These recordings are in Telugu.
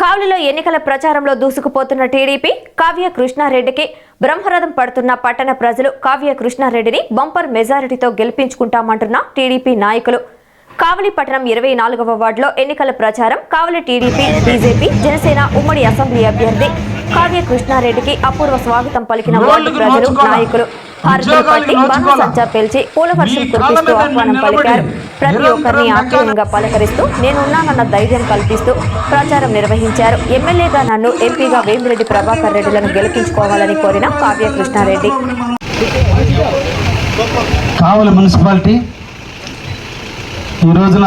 కావులిలో ఎన్నికల ప్రచారంలో దూసుకుపోతున్న టీడీపీ కావ్య కృష్ణారెడ్డికి బ్రహ్మరథం పడుతున్న పట్టణ ప్రజలు కావ్య కృష్ణారెడ్డిని బంపర్ మెజారిటీతో గెలిపించుకుంటామంటున్న టీడీపీ నాయకులు. కావలి పట్టణం ఇరవై నాలుగవ వార్డులో ఎన్నికల ప్రచారం కావలి టీడీపీ బీజేపీ జనసేన ఉమ్మడి అసెంబ్లీ అభ్యర్థి కావ్య కృష్ణారెడ్డికి అపూర్వ స్వాగతం పలికిన వార్డు ప్రజలు నాయకులు. హారతులు పట్టి బాణసంచా పేల్చి పూలవర్షం కురిపిస్తూ ఆహ్వానం పలికారు. ప్రతి ఒక్కరిని ఆత్మీయంగా పలకరిస్తూ నేనున్నానన్న ధైర్యం కల్పిస్తూ ప్రచారం నిర్వహించారు. ఎమ్మెల్యేగా నన్ను ఎంపీగా వేమిరెడ్డి ప్రభాకర్ రెడ్డిలను గెలిపించుకోవాలని కోరిన కావ్య కృష్ణారెడ్డి. కావలి మున్సిపాలిటీ ఈ రోజున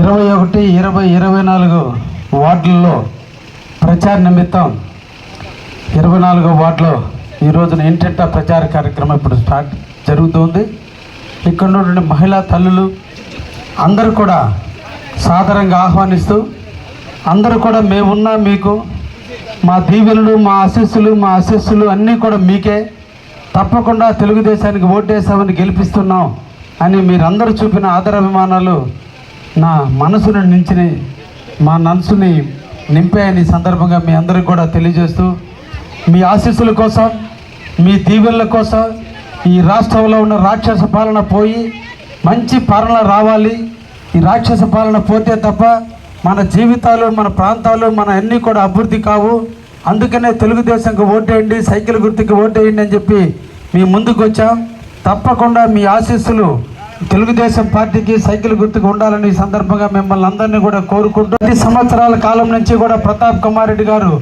ఇరవై ఒకటి ఇరవై ఇరవై నాలుగు వార్డులలో ప్రచార నిమిత్తం ఇరవై నాలుగో వార్డులో ఈ రోజున ఇంటింటా ప్రచార కార్యక్రమం ఇప్పుడు స్టార్ట్ జరుగుతుంది? ఇక్కడ నుండి మహిళా తల్లులు అందరూ కూడా సాదరంగా ఆహ్వానిస్తూ అందరూ కూడా మేమున్నా మీకు మా దీవెనలు మా ఆశీస్సులు మా ఆశీస్సులు అన్నీ కూడా మీకే. తప్పకుండా తెలుగుదేశానికి ఓటేసామని గెలిపిస్తున్నాం అని మీరందరూ చూపిన ఆదరాభిమానాలు నా మనసును నించిని మా మనసుని నింపాయని సందర్భంగా మీ అందరికి కూడా తెలియజేస్తూ మీ ఆశీస్సుల కోసం మీ దీవెనల కోసం ఈ రాష్ట్రంలో ఉన్న రాక్షస పాలన పోయి మంచి పాలన రావాలి. ఈ రాక్షస పాలన పోతే తప్ప మన జీవితాలు మన ప్రాంతాలు మన అన్నీ కూడా అభివృద్ధి కావు. అందుకనే తెలుగుదేశంకి ఓటేయండి సైకిల్ గుర్తుకి ఓటేయండి అని చెప్పి మీ ముందుకు వచ్చాం. తప్పకుండా మీ ఆశీస్సులు తెలుగుదేశం పార్టీకి సైకిల్ గుర్తుకు ఉండాలని ఈ సందర్భంగా మిమ్మల్ని అందరినీ కూడా కోరుకుంటూ ప్రతి సంవత్సరాల కాలం నుంచి కూడా ప్రతాప్ కుమార్ రెడ్డి గారు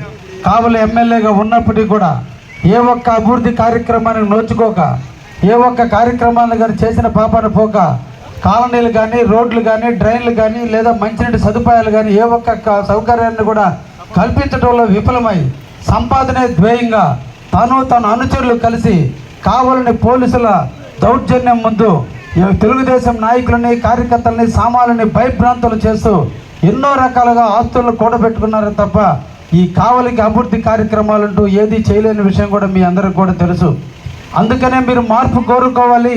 కావలి ఎమ్మెల్యేగా ఉన్నప్పటికీ కూడా ఏ ఒక్క అభివృద్ధి కార్యక్రమానికి నోచుకోక ఏ ఒక్క కార్యక్రమాన్ని కానీ చేసిన పాపాన పోక కాలనీలు కానీ రోడ్లు కానీ డ్రైన్లు కానీ లేదా మంచినీటి సదుపాయాలు కానీ ఏ ఒక్క సౌకర్యాన్ని కూడా కల్పించడంలో విఫలమై సంపాదనే ధ్యేయంగా తను తన అనుచరులు కలిసి కావాలని పోలీసుల దౌర్జన్యం ముందు తెలుగుదేశం నాయకులని కార్యకర్తలని సామాన్లని భయభ్రాంతులు చేస్తూ ఎన్నో రకాలుగా ఆస్తులను కూడబెట్టుకున్నారు తప్ప ఈ కావలికి అభివృద్ధి కార్యక్రమాలంటూ ఏది చేయలేని విషయం కూడా మీ అందరికి కూడా తెలుసు. అందుకనే మీరు మార్పు కోరుకోవాలి.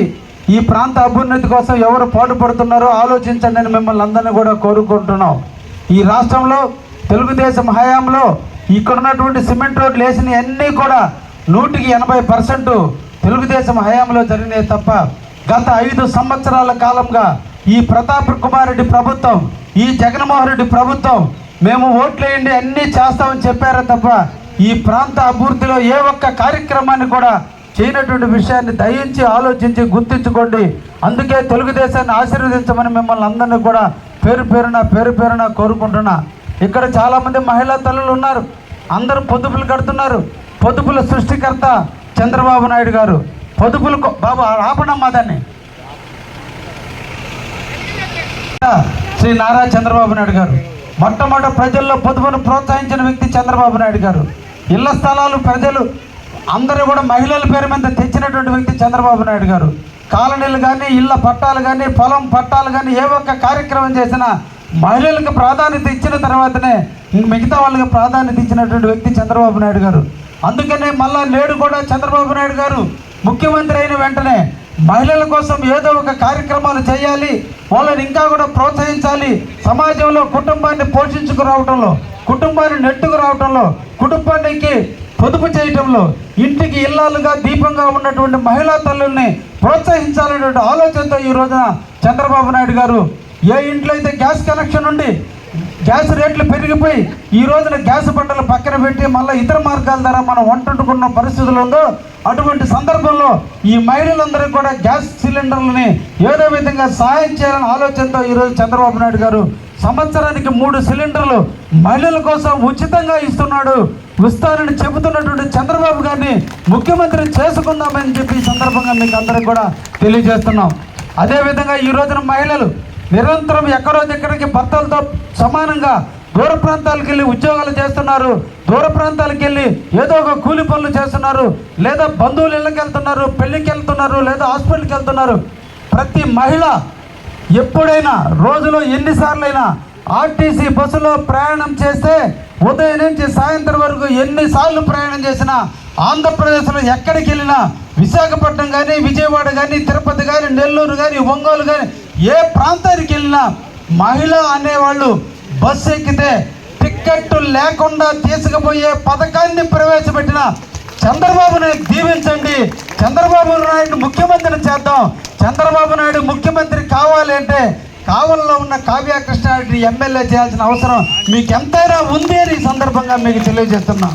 ఈ ప్రాంత అభ్యున్నతి కోసం ఎవరు పాటుపడుతున్నారో ఆలోచించండి అని మిమ్మల్ని అందరినీ కూడా కోరుకుంటున్నాం. ఈ రాష్ట్రంలో తెలుగుదేశం హయాంలో ఇక్కడ ఉన్నటువంటి సిమెంట్ రోడ్లు వేసినవి అన్నీ కూడా నూటికి ఎనభై పర్సెంట్ తెలుగుదేశం హయాంలో జరిగినాయి తప్ప గత ఐదు సంవత్సరాల కాలంగా ఈ ప్రతాప్ కుమార్ రెడ్డి ప్రభుత్వం ఈ జగన్మోహన్ రెడ్డి ప్రభుత్వం మేము ఓట్లేయండి అన్నీ చేస్తామని చెప్పారే తప్ప ఈ ప్రాంత అభివృద్ధిలో ఏ ఒక్క కార్యక్రమాన్ని కూడా చేయనటువంటి విషయాన్ని దయించి ఆలోచించి గుర్తించుకోండి. అందుకే తెలుగుదేశాన్ని ఆశీర్వదించమని మిమ్మల్ని అందరినీ కూడా పేరు పేరున పేరు పేరున కోరుకుంటున్నా. ఇక్కడ చాలామంది మహిళా తల్లులు ఉన్నారు. అందరూ పొదుపులు కడుతున్నారు. పొదుపుల సృష్టికర్త చంద్రబాబు నాయుడు గారు. పొదుపులు బాబు ఆపడమ్మా దాన్ని. శ్రీ నారా చంద్రబాబు నాయుడు గారు. మొట్టమొదటి ప్రజల్లో పొదుపును ప్రోత్సహించిన వ్యక్తి చంద్రబాబు నాయుడు గారు. ఇళ్ళ స్థలాలు ప్రజలు అందరూ కూడా మహిళల పేరు మీద తెచ్చినటువంటి వ్యక్తి చంద్రబాబు నాయుడు గారు. కాలనీలు కానీ ఇళ్ళ పట్టాలు కానీ పొలం పట్టాలు కానీ ఏ ఒక్క కార్యక్రమం చేసినా మహిళలకు ప్రాధాన్యత ఇచ్చిన తర్వాతనే మిగతా వాళ్ళకి ప్రాధాన్యత ఇచ్చినటువంటి వ్యక్తి చంద్రబాబు నాయుడు గారు. అందుకనే మళ్ళా నేడు కూడా చంద్రబాబు నాయుడు గారు ముఖ్యమంత్రి అయిన వెంటనే మహిళల కోసం ఏదో ఒక కార్యక్రమాలు చేయాలి. వాళ్ళని ఇంకా కూడా ప్రోత్సహించాలి. సమాజంలో కుటుంబాన్ని పోషించుకురావటంలో కుటుంబాన్ని నెట్టుకు రావడంలో కుటుంబానికి పొదుపు చేయటంలో ఇంటికి ఇల్లాలుగా దీపంగా ఉన్నటువంటి మహిళా తల్లుల్ని ప్రోత్సహించాలనేటువంటి ఆలోచనతో ఈ రోజున చంద్రబాబు నాయుడు గారు ఏ ఇంట్లో అయితే గ్యాస్ కనెక్షన్ ఉండి గ్యాస్ రేట్లు పెరిగిపోయి ఈ రోజున గ్యాస్ బండలు పక్కన పెట్టి మళ్ళీ ఇతర మార్గాల ద్వారా మనం వంటట్టుకున్న పరిస్థితులు ఉందో అటువంటి సందర్భంలో ఈ మహిళలందరికీ కూడా గ్యాస్ సిలిండర్లని ఏదో విధంగా సహాయం చేయాలని ఆలోచనతో ఈరోజు చంద్రబాబు నాయుడు గారు సంవత్సరానికి మూడు సిలిండర్లు మహిళల కోసం ఉచితంగా ఇస్తున్నాడు ఇస్తానని చెబుతున్నటువంటి చంద్రబాబు గారిని ముఖ్యమంత్రి చేసుకుందామని చెప్పి ఈ సందర్భంగా మీకు అందరికి కూడా తెలియజేస్తున్నాం. అదేవిధంగా ఈ రోజున మహిళలు నిరంతరం ఎక్కడో దగ్గరికి భర్తలతో సమానంగా దూర ప్రాంతాలకు వెళ్ళి ఉద్యోగాలు చేస్తున్నారు. దూర ప్రాంతాలకు వెళ్ళి ఏదో ఒక కూలి పనులు చేస్తున్నారు. లేదా బంధువులు ఇళ్ళకి వెళ్తున్నారు పెళ్ళికి వెళ్తున్నారు లేదా హాస్పిటల్కి వెళ్తున్నారు. ప్రతి మహిళ ఎప్పుడైనా రోజులో ఎన్నిసార్లైనా ఆర్టీసీ బస్సులో ప్రయాణం చేస్తే ఉదయం నుంచి సాయంత్రం వరకు ఎన్నిసార్లు ప్రయాణం చేసినా ఆంధ్రప్రదేశ్లో ఎక్కడికి వెళ్ళినా విశాఖపట్నం కానీ విజయవాడ కానీ తిరుపతి కానీ నెల్లూరు కానీ ఒంగోలు కానీ ఏ ప్రాంతానికి వెళ్ళినా మహిళ అనేవాళ్ళు బస్సు ఎక్కితే టిక్కెట్ లేకుండా తీసుకుపోయే పథకాన్ని ప్రవేశపెట్టిన చంద్రబాబుని దీవించండి. చంద్రబాబు నాయుడు ముఖ్యమంత్రిని చేద్దాం. చంద్రబాబు నాయుడు ముఖ్యమంత్రి కావాలి అంటే కావల్లో ఉన్న కావ్య కృష్ణారెడ్డి ఎమ్మెల్యే చేయాల్సిన అవసరం మీకు ఎంతైనా ఉంది అని ఈ సందర్భంగా మీకు తెలియజేస్తున్నా.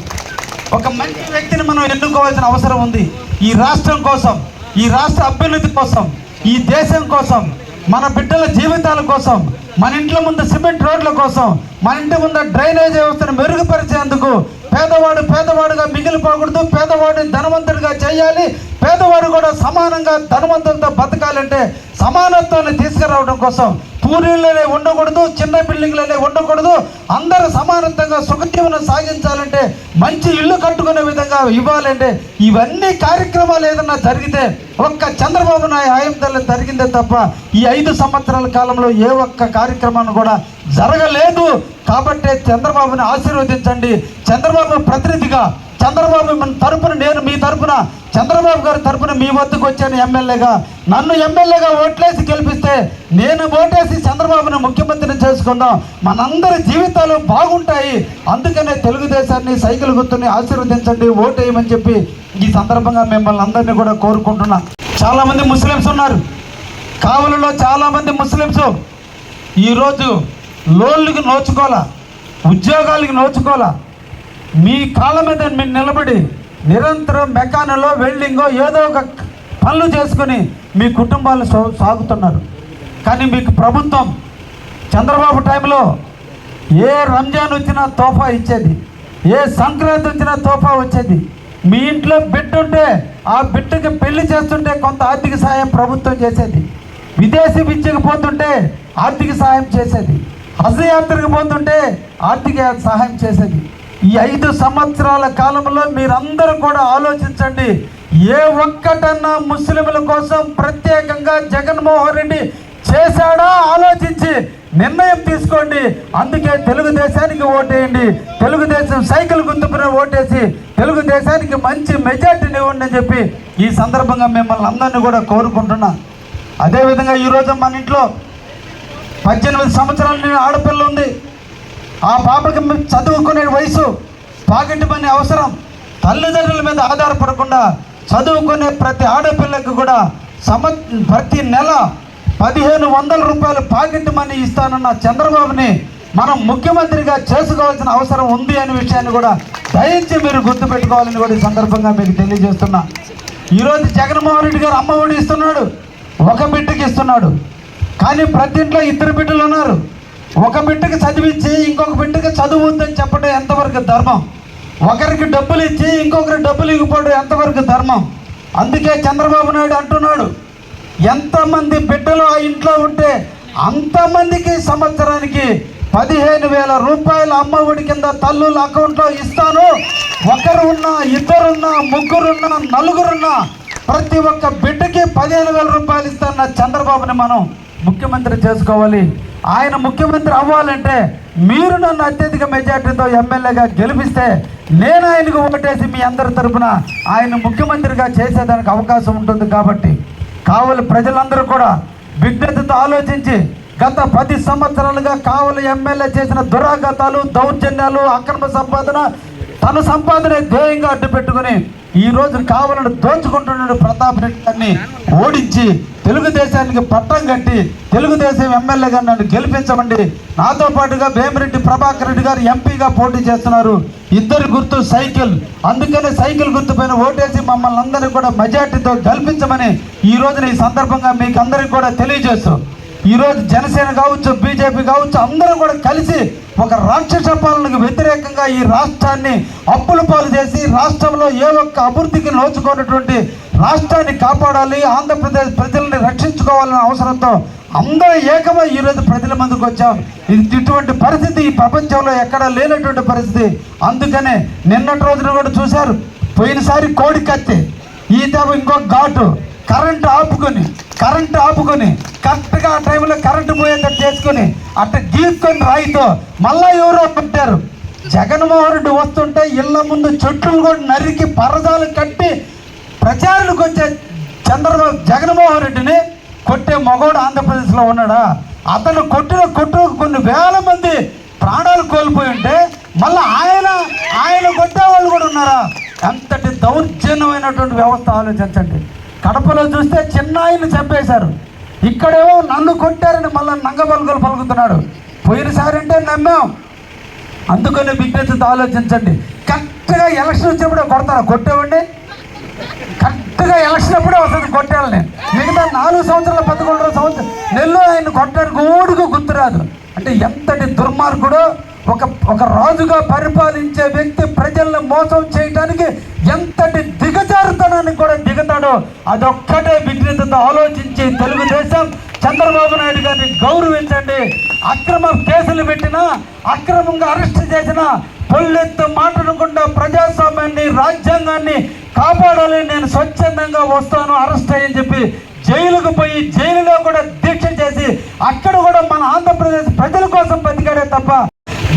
ఒక మంచి వ్యక్తిని మనం ఎన్నుకోవాల్సిన అవసరం ఉంది. ఈ రాష్ట్రం కోసం ఈ రాష్ట్ర అభ్యున్నతి కోసం ఈ దేశం కోసం మన బిడ్డల జీవితాల కోసం మన ఇంట్లో ముందు సిమెంట్ రోడ్ల కోసం మన ఇంటి ముందు డ్రైనేజ్ వ్యవస్థను మెరుగుపరిచేందుకు పేదవాడు పేదవాడుగా మిగిలిపోకూడదు పేదవాడిని ధనవంతుడిగా చేయాలి. పేదవాడు కూడా సమానంగా ధనవంతులతో బతకాలంటే సమానత్వాన్ని తీసుకురావడం కోసం పూరీలనే ఉండకూడదు చిన్న బిల్డింగ్లనే ఉండకూడదు. అందరూ సమానత్వంగా సుఖజీవనం సాగించాలంటే మంచి ఇల్లు కట్టుకునే విధంగా ఇవ్వాలంటే ఇవన్నీ కార్యక్రమాలు ఏదన్నా జరిగితే ఒక్క చంద్రబాబు నాయుడు హయాంలో జరిగిందే తప్ప ఈ ఐదు సంవత్సరాల కాలంలో ఏ ఒక్క కార్యక్రమాన్ని కూడా జరగలేదు. కాబట్టి చంద్రబాబుని ఆశీర్వదించండి. చంద్రబాబు ప్రతినిధిగా చంద్రబాబు మన తరపున నేను మీ తరపున చంద్రబాబు గారి తరపున మీ వద్దకు వచ్చాను ఎమ్మెల్యేగా. నన్ను ఎమ్మెల్యేగా ఓట్లేసి గెలిపిస్తే నేను ఓటేసి చంద్రబాబుని ముఖ్యమంత్రిని చేసుకుందాం. మనందరి జీవితాలు బాగుంటాయి. అందుకనే తెలుగుదేశాన్ని సైకిల్ గుర్తుని ఆశీర్వదించండి ఓటేయమని చెప్పి ఈ సందర్భంగా మిమ్మల్ని అందరినీ కూడా కోరుకుంటున్నా. చాలామంది ముస్లిమ్స్ ఉన్నారు. కావలిలో చాలామంది ముస్లిమ్స్. ఈరోజు లోన్లకు నోచుకోవాలా? ఉద్యోగాలకి నోచుకోవాలా? మీ కాళ్ళ మీద మీరు నిలబడి నిరంతరం మెకానిలో వెల్డింగో ఏదో ఒక పనులు చేసుకుని మీ కుటుంబాలు సాగుతున్నారు. కానీ మీకు ప్రభుత్వం చంద్రబాబు టైంలో ఏ రంజాన్ వచ్చినా తోఫా ఇచ్చేది. ఏ సంక్రాంతి వచ్చినా తోఫా వచ్చేది. మీ ఇంట్లో బిడ్డ ఉంటే ఆ బిడ్డకి పెళ్ళి చేస్తుంటే కొంత ఆర్థిక సాయం ప్రభుత్వం చేసేది. విదేశీ విద్యకు పోతుంటే ఆర్థిక సాయం చేసేది. హజ్ యాత్రకు పోతుంటే ఆర్థిక సహాయం చేసేది. ఈ ఐదు సంవత్సరాల కాలంలో మీరందరూ కూడా ఆలోచించండి. ఏ ఒక్కటన్నా ముస్లింల కోసం ప్రత్యేకంగా జగన్మోహన్ రెడ్డి చేశాడా ఆలోచించి నిర్ణయం తీసుకోండి. అందుకే తెలుగుదేశానికి ఓటేయండి. తెలుగుదేశం సైకిల్ గుర్తుపైన ఓటేసి తెలుగుదేశానికి మంచి మెజార్టీని ఇవ్వండి అని చెప్పి ఈ సందర్భంగా మిమ్మల్ని అందరినీ కూడా కోరుకుంటున్నా. అదేవిధంగా ఈరోజు మన ఇంట్లో పద్దెనిమిది సంవత్సరాలు నేను ఆడపిల్ల ఉంది. ఆ పాపకి చదువుకునే వయసు పాకెట్ మనీ అవసరం. తల్లిదండ్రుల మీద ఆధారపడకుండా చదువుకునే ప్రతి ఆడపిల్లకి కూడా సమ ప్రతి నెల పదిహేను వందల రూపాయలు పాకెట్ మనీ ఇస్తానన్న చంద్రబాబుని మనం ముఖ్యమంత్రిగా చేసుకోవాల్సిన అవసరం ఉంది అనే విషయాన్ని కూడా దయచి మీరు గుర్తుపెట్టుకోవాలని కూడా ఈ సందర్భంగా మీకు తెలియజేస్తున్నా. ఈరోజు జగన్మోహన్ రెడ్డి గారు అమ్మఒడి ఇస్తున్నాడు. ఒక బిడ్డకి ఇస్తున్నాడు. కానీ ప్రతి ఇంట్లో ఇద్దరు బిడ్డలు ఉన్నారు. ఒక బిడ్డకి చదివించి ఇంకొక బిడ్డకి చదువు ఉందని చెప్పడం ఎంతవరకు ధర్మం? ఒకరికి డబ్బులు ఇచ్చి ఇంకొకరి డబ్బులు ఇవ్వకపోవడం ఎంతవరకు ధర్మం? అందుకే చంద్రబాబు నాయుడు అంటున్నాడు ఎంతమంది బిడ్డలు ఆ ఇంట్లో ఉంటే అంతమందికి సంవత్సరానికి పదిహేను వేల రూపాయల అమ్మ ఒడి కింద తల్లుల అకౌంట్లో ఇస్తాను. ఒకరు ఉన్నా ఇద్దరున్నా ముగ్గురున్నా నలుగురున్నా ప్రతి ఒక్క బిడ్డకి పదిహేను వేల రూపాయలు ఇస్తాన్న చంద్రబాబుని మనం ముఖ్యమంత్రి చేసుకోవాలి. ఆయన ముఖ్యమంత్రి అవ్వాలంటే మీరు నన్ను అత్యధిక మెజార్టీతో ఎమ్మెల్యేగా గెలిపిస్తే నేను ఆయనకు ఓటేసి మీ అందరి తరపున ఆయన ముఖ్యమంత్రిగా చేసేదానికి అవకాశం ఉంటుంది కాబట్టి కావలి ప్రజలందరూ కూడా విజ్ఞతతో ఆలోచించి గత పది సంవత్సరాలుగా కావలి ఎమ్మెల్యే చేసిన దురాఘాతాలు దౌర్జన్యాలు అక్రమ సంపాదన తన సంపాదన ధ్యేయంగా అడ్డు పెట్టుకుని ఈ రోజు కావాలని దోచుకుంటున్న ప్రతాప్ రెడ్డి గారిని ఓడించి తెలుగుదేశానికి పట్టం కట్టి తెలుగుదేశం ఎమ్మెల్యేగా నన్ను గెలిపించమండి. నాతో పాటుగా వేమిరెడ్డి ప్రభాకర్ రెడ్డి గారు ఎంపీగా పోటీ చేస్తున్నారు. ఇద్దరు గుర్తు సైకిల్. అందుకనే సైకిల్ గుర్తుపైన ఓటేసి మమ్మల్ని అందరినీ కూడా మెజార్టీతో గెలిపించమని ఈ రోజున ఈ సందర్భంగా మీకు అందరికీ కూడా తెలియజేస్తూ ఈరోజు జనసేన కావచ్చు బీజేపీ కావచ్చు అందరూ కూడా కలిసి ఒక రాక్షస పాలనకు వ్యతిరేకంగా ఈ రాష్ట్రాన్ని అప్పుల పాలు చేసి రాష్ట్రంలో ఏ ఒక్క అభివృద్ధికి నోచుకున్నటువంటి రాష్ట్రాన్ని కాపాడాలి ఆంధ్రప్రదేశ్ ప్రజల్ని రక్షించుకోవాలనే అవసరంతో అందరూ ఏకమై ఈరోజు ప్రజల ముందుకు వచ్చాం. ఇది ఇటువంటి పరిస్థితి ఈ ప్రపంచంలో ఎక్కడా లేనటువంటి పరిస్థితి. అందుకనే నిన్నటి రోజున కూడా చూశారు పోయినసారి కోడి కత్తి ఈ తప్ప ఇంకో ఘాటు కరెంటు ఆపుకొని కరెంటు ఆపుకొని కరెక్ట్గా ఆ టైంలో కరెంటు పోయేటట్టు చేసుకొని అట్ట గీక్కొని రాయితో మళ్ళా ఎవరో పెట్టారు జగన్మోహన్ రెడ్డి వస్తుంటే ఇళ్ళ ముందు చెట్లు కూడా నరికి పరదాలు కట్టి ప్రచారానికి వచ్చే చంద్రబాబు జగన్మోహన్ రెడ్డిని కొట్టే మగోడు ఆంధ్రప్రదేశ్లో ఉన్నాడా? అతను కొట్టిన కొట్టు కొన్ని వేల మంది ప్రాణాలు కోల్పోయి ఉంటే మళ్ళీ ఆయన ఆయన కొట్టే వాళ్ళు కూడా ఉన్నారా? అంతటి దౌర్జన్యమైనటువంటి వ్యవస్థ ఆలోచించండి. కడపలో చూస్తే చిన్నాయిని చంపేశారు. ఇక్కడేమో నన్ను కొట్టారని మళ్ళీ నంగబలుగులు పలుకుతున్నాడు. పోయినసారి అంటే నమ్మాం. అందుకని విజ్ఞతతో ఆలోచించండి. కరెక్ట్గా ఎలక్షన్ వచ్చినప్పుడే కొడతారా? కొట్టేవండి? కరెక్ట్గా ఎలక్షన్ అప్పుడే వస్తుంది కొట్టాలని. మిగతా నాలుగు సంవత్సరాల పదకొండు సంవత్సరం నెల్లో ఆయన కొట్టడానికి ఓడుకు గుర్తురాదు. అంటే ఎంతటి దుర్మార్గుడు ఒక ఒక రాజుగా పరిపాలించే వ్యక్తి ప్రజల్ని మోసం చేయడానికి ఎంతటి దిగజారుతనానికి కూడా దిగుతాడో అదొక్కటే విఘ్నతతో ఆలోచించి తెలుగుదేశం చంద్రబాబు నాయుడు గారిని గౌరవించండి. అక్రమ కేసులు పెట్టినా అక్రమంగా అరెస్ట్ చేసినా పొల్లెత్తు మాట్లాడకుండా ప్రజాస్వామ్యాన్ని రాజ్యాంగాన్ని కాపాడాలి. నేను స్వచ్ఛందంగా వస్తాను అరెస్ట్ అయ్యని చెప్పి జైలుకు పోయి జైలులో కూడా దీక్ష చేసి అక్కడ కూడా మన ఆంధ్రప్రదేశ్ ప్రజల కోసం బతికాడే తప్ప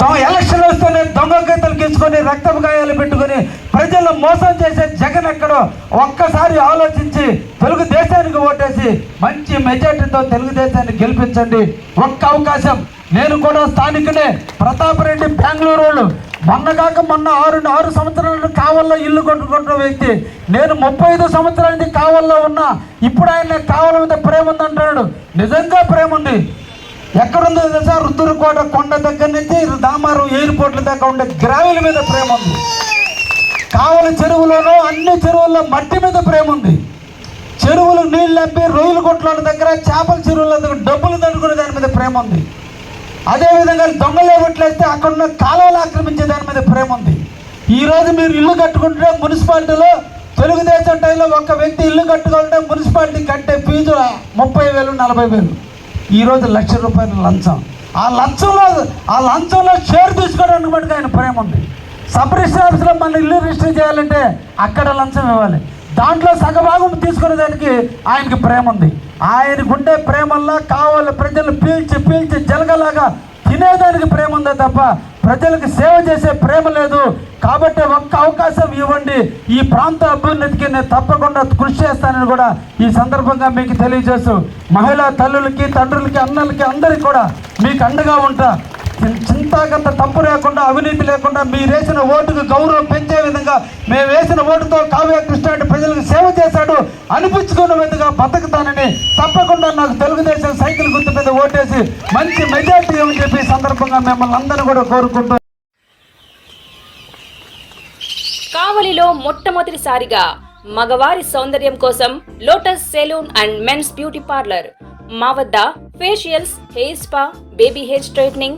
ఎలక్షన్ వస్తేనే దొంగ గీతలు గీసుకొని రక్తపు గాయాలు పెట్టుకొని ప్రజలను మోసం చేసే జగన్ ఎక్కడో ఒక్కసారి ఆలోచించి తెలుగుదేశానికి ఓటేసి మంచి మెజార్టీతో తెలుగుదేశాన్ని గెలిపించండి. ఒక్క అవకాశం. నేను కూడా స్థానికునే ప్రతాప్ రెడ్డి బెంగళూరు వాళ్ళు. మొన్న కాక మొన్న ఆరు ఆరు సంవత్సరాలు కావల్లో ఇల్లు కొట్టుకుంటున్న వ్యక్తి. నేను ముప్పై ఐదు సంవత్సరాల నుంచి కావల్లో ఉన్నా. ఇప్పుడు ఆయన కావల మీద ప్రేమ ఉంది అంటున్నాడు నిజంగా ప్రేమ ఉంది. ఎక్కడుందో తెలుసా? రుద్దురుకోట కొండ దగ్గర నుంచి దామారు ఎయిర్పోర్ట్ల దాకా ఉండే గ్రావెల మీద ప్రేమ ఉంది. కావలి చెరువులోనూ అన్ని చెరువుల్లో మట్టి మీద ప్రేమ ఉంది. చెరువులు నీళ్ళు నప్పి రొయ్యలు కొట్ల దగ్గర చేపల చెరువుల దగ్గర డబ్బులు దండుకునే దాని మీద ప్రేమ ఉంది. అదేవిధంగా దొంగలు అక్కడున్న కాలువలు ఆక్రమించే దాని మీద ప్రేమ ఉంది. ఈరోజు మీరు ఇల్లు కట్టుకుంటే మున్సిపాలిటీలో తెలుగుదేశం టైంలో ఒక వ్యక్తి ఇల్లు కట్టుకుంటే మున్సిపాలిటీ కట్టే ఫీజు ముప్పై వేలు నలభై వేలు. ఈరోజు లక్ష రూపాయల లంచం. ఆ లంచంలో ఆ లంచంలో షేర్ తీసుకోవడానికి మటుకు ఆయన ప్రేమ ఉంది. సబ్ రిజిస్టర్ ఆఫీస్లో మన ఇల్లు రిజిస్టర్ చేయాలంటే అక్కడ లంచం ఇవ్వాలి. దాంట్లో సగభాగం తీసుకునే దానికి ఆయనకి ప్రేమ ఉంది. ఆయనకుండే ప్రేమల్లా కావాలి ప్రజలు పీల్చి పీల్చి జలగలాగా తినేదానికి ప్రేమ ఉందే తప్ప ప్రజలకు సేవ చేసే ప్రేమ లేదు. కాబట్టి ఒక్క అవకాశం ఇవ్వండి. ఈ ప్రాంత అభ్యున్నతికి నేను తప్పకుండా కృషి చేస్తానని కూడా ఈ సందర్భంగా మీకు తెలియజేస్తూ మహిళా తల్లులకి తండ్రులకి అన్నలకి అందరికీ కూడా మీకు అండగా ఉంటా. చి- తప్పు లేకుండా అవినీతి లేకుండా మీరు వేసిన ఓటుకు గౌరవం పెంచే విధంగా మేము వేసిన ఓటుతో కావ్య కృష్ణారెడ్డి ప్రజలకు సేవ చేశాడు అనిపించుకున్న విధంగా బతుకుతానని తప్పకుండా నాకు తెలుగుదేశం సైకిల్ గుర్తు మీద ఓటేసి మంచి మెజార్టీ అని చెప్పి సందర్భంగా మిమ్మల్ని అందరూ కూడా కోరుకుంటూ కావలిలో మొట్టమొదటిసారిగా మగవారి సౌందర్యం కోసం lotus salon and men's beauty parlour. మా వద్ద facials hair spa baby hair straightening